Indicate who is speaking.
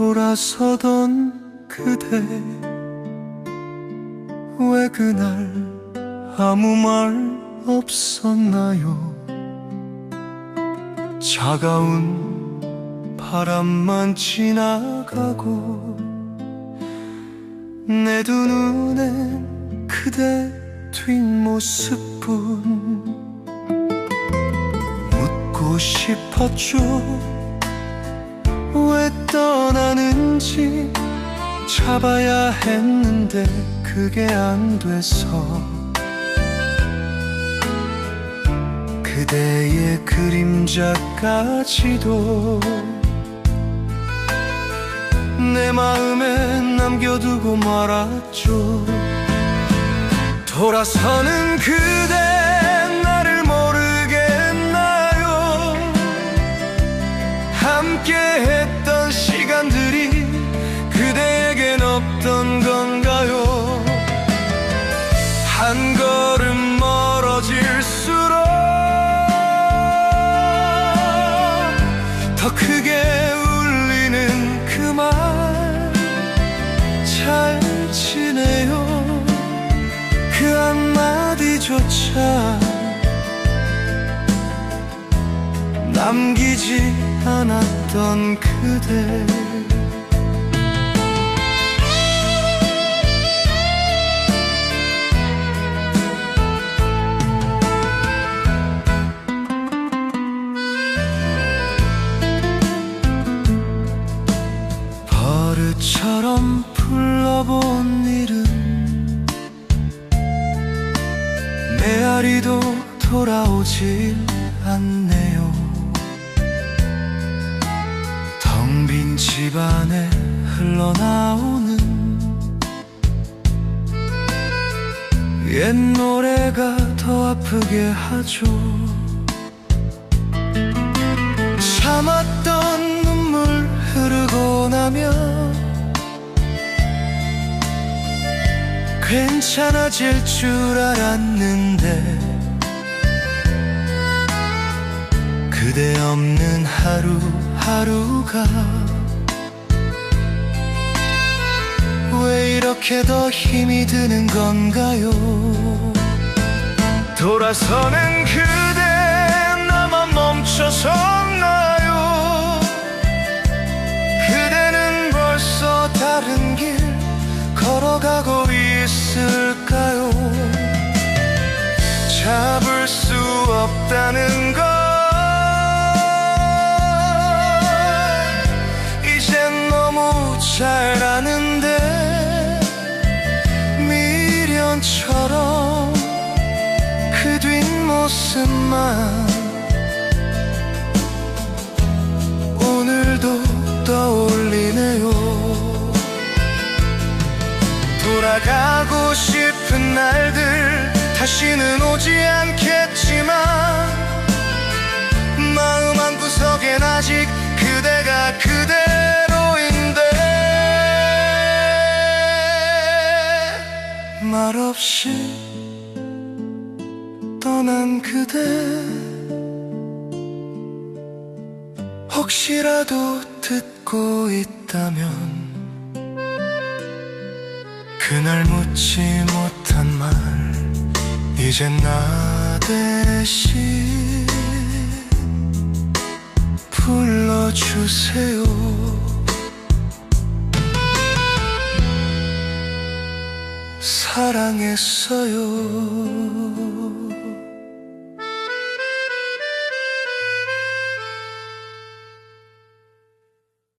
Speaker 1: 돌아서던 그대. 왜 그날 아무 말 없었나요? 차가운 바람만 지나가고 내 두 눈엔 그대 뒷모습뿐. 묻고 싶었죠. 왜 떠나는지 잡아야 했는데 그게 안 돼서 그대의 그림자까지도 내 마음에 남겨두고 말았죠. 돌아서는 그대 잘 지내요. 그 한마디조차 남기지 않았던 그대. 버릇처럼 불러본 이름 메아리도 돌아오질 않네요. 텅 빈 집안에 흘러나오는 옛 노래가 더 아프게 하죠. 참았던 눈물 흐르고 나면 괜찮아질 줄 알았는데 그대 없는 하루하루가 왜 이렇게 더 힘이 드는 건가요? 돌아서는 그 없다는 걸 이젠 너무 잘 아는데 미련처럼 그 뒷모습만 오늘도 떠올리네요. 돌아가고 싶은 날들 다시는 오지 않겠지만 말 없이 떠난 그대. 혹시라도 듣고 있다면 그날 묻지 못한 말 이젠 나 대신 불러주세요 사랑했어요